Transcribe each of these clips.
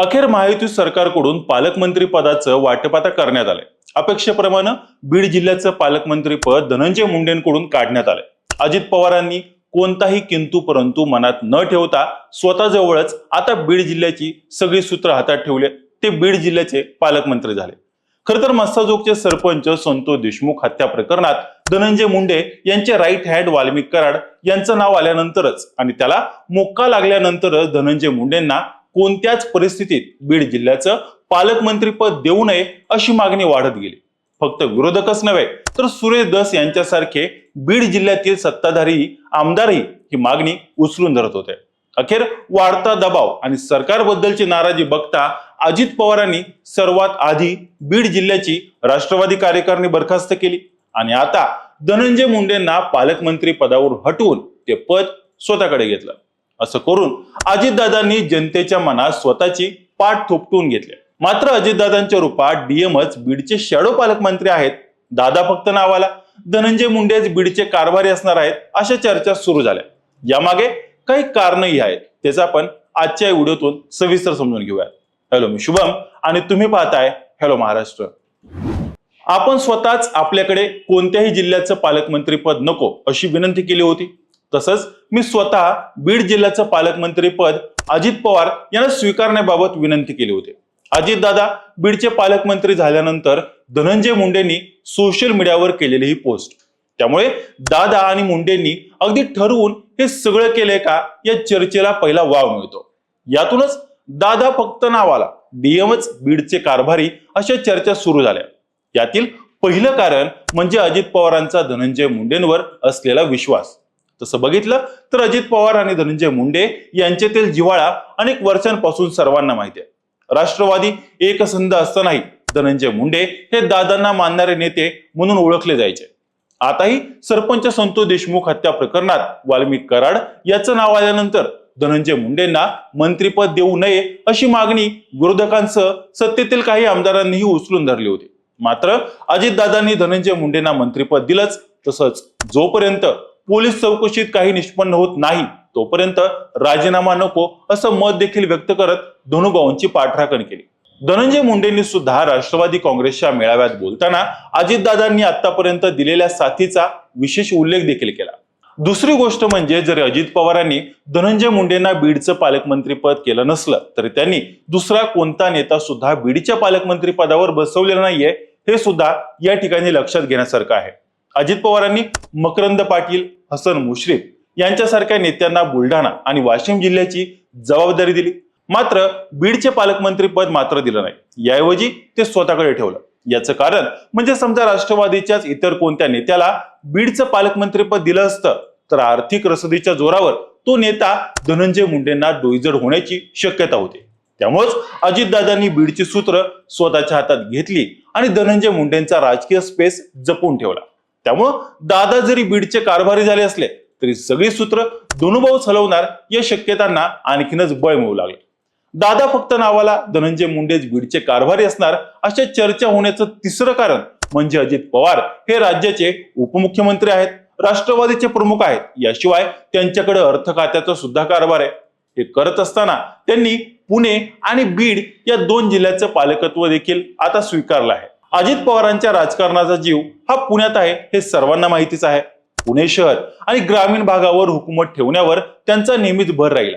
अखेर महायुती सरकारकडून पालकमंत्री पदाचं वाटप आता करण्यात आलंय. अपेक्षेप्रमाणे बीड जिल्ह्याचं पालकमंत्री पद धनंजय मुंडेंकडून काढण्यात आलंय. अजित पवारांनी कोणताही किंतू परंतु मनात न ठेवता स्वतःजवळच आता बीड जिल्ह्याची सगळी सूत्र हातात ठेवले ते बीड जिल्ह्याचे पालकमंत्री झाले. खर तर मस्साजोगचे सरपंच संतोष देशमुख हत्या प्रकरणात धनंजय मुंडे यांचे राईट हँड वाल्मिक कराड यांचं नाव आल्यानंतरच आणि त्याला मोक्का लागल्यानंतरच धनंजय मुंडेंना कोणत्याच परिस्थितीत बीड जिल्ह्याचं पालकमंत्रीपद देऊ नये अशी मागणी वाढत गेली. फक्त विरोधकच नव्हे तर सुरेश दस यांच्यासारखे बीड जिल्ह्यातील सत्ताधारी आमदारही ही मागणी उचलून धरत होते. अखेर वाढता दबाव आणि सरकारबद्दलची नाराजी बघता अजित पवारांनी सर्वात आधी बीड जिल्ह्याची राष्ट्रवादी कार्यकारिणी बरखास्त केली आणि आता धनंजय मुंडेंना पालकमंत्री पदावरून हटवून ते पद स्वतःकडे घेतलं. असं करून अजितदादांनी जनतेच्या मनात स्वतःची पाठ थोपटून घेतली. मात्र अजितदादांच्या रूपात डीएमच बीडचे शॅडो पालकमंत्री आहेत. दादा फक्त नावाला. धनंजय मुंडेच बीडचे कारभारी असणार आहेत अशा चर्चा सुरू झाल्या. यामागे काही कारणही आहेत. त्याचा आपण आजच्या व्हिडिओतून सविस्तर समजून घेऊया हॅलो मी शुभम आणि तुम्ही पाहताय हॅलो महाराष्ट्र. आपण स्वतःच आपल्याकडे कोणत्याही जिल्ह्याचं पालकमंत्री पद नको अशी विनंती केली होती. तसंच मी स्वतः बीड जिल्ह्याचं पालकमंत्री पद अजित पवार यांना स्वीकारण्याबाबत विनंती केली होती. अजितदादा बीडचे पालकमंत्री झाल्यानंतर धनंजय मुंडेंनी सोशल मीडियावर केलेली ही पोस्ट त्यामुळे दादा आणि मुंडेंनी अगदी ठरवून हे सगळं केलंय का या चर्चेला पहिला वाव मिळतो. यातूनच दादा फक्त नावाला डीएमच बीडचे कारभारी अशा चर्चा सुरू झाल्या. यातील पहिलं कारण म्हणजे अजित पवारांचा धनंजय मुंडेंवर असलेला विश्वास. तसं बघितलं तर अजित पवार आणि धनंजय मुंडे यांच्यातील जिव्हाळा अनेक वर्षांपासून सर्वांना माहिती आहे. राष्ट्रवादी एकसंध असतानाही धनंजय मुंडे हे दादांना मानणारे नेते म्हणून ओळखले जायचे. आताही सरपंच संतोष देशमुख हत्या प्रकरणात वाल्मिक कराड याचं नाव आल्यानंतर धनंजय मुंडेंना मंत्रीपद देऊ नये अशी मागणी विरोधकांसह सत्तेतील काही आमदारांनीही उचलून धरली होती. मात्र अजितदादांनी धनंजय मुंडेंना मंत्रीपद दिलंच तसंच जोपर्यंत पोलीस चौकशीत काही निष्पन्न होत नाही. तोपर्यंत राजीनामा नको असं मत देखील व्यक्त करत धनुभाऊंची पाठराखण केली. धनंजय मुंडेंनी सुद्धा राष्ट्रवादी काँग्रेसच्या मेळाव्यात बोलताना अजितदादांनी आतापर्यंत दिलेल्या साथीचा विशेष उल्लेख देखील केला. दुसरी गोष्ट म्हणजे जरी अजित पवारांनी धनंजय मुंडेंना बीडचं पालकमंत्रीपद केलं नसलं तरी त्यांनी दुसरा कोणता नेता सुद्धा बीडच्या पालकमंत्री पदावर बसवलेला नाहीये हे सुद्धा या ठिकाणी लक्षात घेण्यासारखं आहे. अजित पवारांनी मकरंद पाटील हसन मुश्रीफ यांच्यासारख्या नेत्यांना बुलढाणा आणि वाशिम जिल्ह्याची जबाबदारी दिली. मात्र बीडचे पालकमंत्री पद मात्र दिलं नाही. याऐवजी ते स्वतःकडे ठेवलं. याचं कारण म्हणजे समजा राष्ट्रवादीच्याच इतर कोणत्या नेत्याला बीडचं पालकमंत्रीपद दिलं असतं तर आर्थिक रसदीच्या जोरावर तो नेता धनंजय मुंडेंना डोईजड होण्याची शक्यता होती. त्यामुळेच अजितदादांनी बीडची सूत्र स्वतःच्या हातात घेतली आणि धनंजय मुंडेंचा राजकीय स्पेस जपून ठेवला. त्यामुळं दादा जरी बीडचे कारभारी झाले असले तरी सगळी सूत्र दोनुभाऊच हलवणार या शक्यतांना आणखीनच बळ मिळू लागले. दादा फक्त नावाला धनंजय मुंडेच बीडचे कारभारी असणार अशा चर्चा होण्याचं तिसरं कारण म्हणजे अजित पवार हे राज्याचे उपमुख्यमंत्री आहेत राष्ट्रवादीचे प्रमुख आहेत. याशिवाय त्यांच्याकडे अर्थ खात्याचा सुद्धा कारभार आहे. हे करत असताना त्यांनी पुणे आणि बीड या दोन जिल्ह्याचं पालकत्व देखील आता स्वीकारलं आहे. अजित पवारांच्या राजकारणाचा जीव हा पुण्यात आहे हे सर्वांना माहितीच आहे. पुणे शहर आणि ग्रामीण भागावर हुकूमत ठेवण्यावर त्यांचा नेहमीच भर राहिला.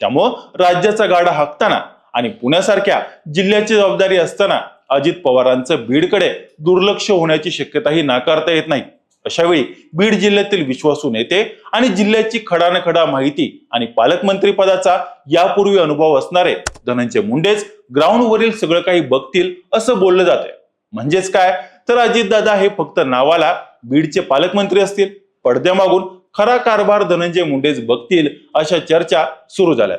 त्यामुळं राज्याचा गाडा हाकताना आणि पुण्यासारख्या जिल्ह्याची जबाबदारी असताना अजित पवारांचं बीडकडे दुर्लक्ष होण्याची शक्यताही नाकारता येत नाही. अशावेळी बीड जिल्ह्यातील विश्वासू नेते आणि जिल्ह्याची खडानखडा माहिती आणि पालकमंत्री पदाचा यापूर्वी अनुभव असणारे धनंजय मुंडेच ग्राउंडवरील सगळं काही बघतील असं बोललं जात आहे म्हणजेच काय? तर अजितदादा हे फक्त नावाला बीडचे पालकमंत्री असतील. पडद्यामागून खरा कारभार धनंजय मुंडेच बघतील अशा चर्चा सुरू झाल्या.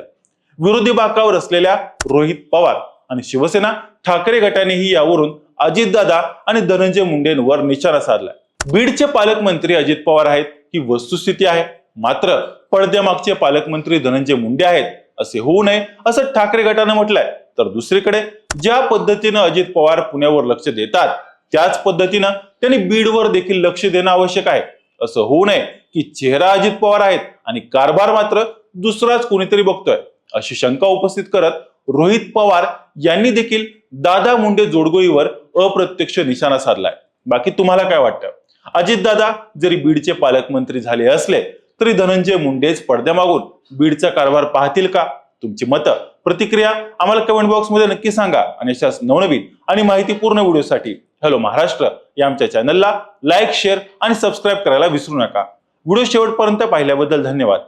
विरोधी बाकावर असलेल्या रोहित पवार आणि शिवसेना ठाकरे गटानेही यावरून अजितदादा आणि धनंजय मुंडेंवर निशाणा साधला. बीडचे पालकमंत्री अजित पवार आहेत ही वस्तुस्थिती आहे. मात्र पडद्यामागचे पालकमंत्री धनंजय मुंडे आहेत असे होऊ नये असं ठाकरे गटानं म्हटलंय. तर दुसरीकडे ज्या पद्धतीनं अजित पवार पुण्यावर लक्ष देतात त्याच पद्धतीनं त्यांनी बीडवर देखील लक्ष देणं आवश्यक आहे. असं होऊ नये की चेहरा अजित पवार आहेत आणि कारभार मात्र दुसराच कोणीतरी बघतोय अशी शंका उपस्थित करत रोहित पवार यांनी देखील दादा मुंडे जोडगोळीवर अप्रत्यक्ष निशाणा साधलाय. बाकी तुम्हाला काय वाटतं? अजितदादा जरी बीडचे पालकमंत्री झाले असले तरी धनंजय मुंडेच पडद्यामागून बीडचा कारभार पाहतील का? तुमची मतं. प्रतिक्रिया आम्हाला कमेंट बॉक्समध्ये नक्की सांगा. आणि अशाच नवनवीन आणि माहितीपूर्ण व्हिडिओसाठी हॅलो महाराष्ट्र या आमच्या चॅनलला लाईक शेअर आणि सबस्क्राईब करायला विसरू नका. व्हिडिओ शेवटपर्यंत पाहिल्याबद्दल धन्यवाद.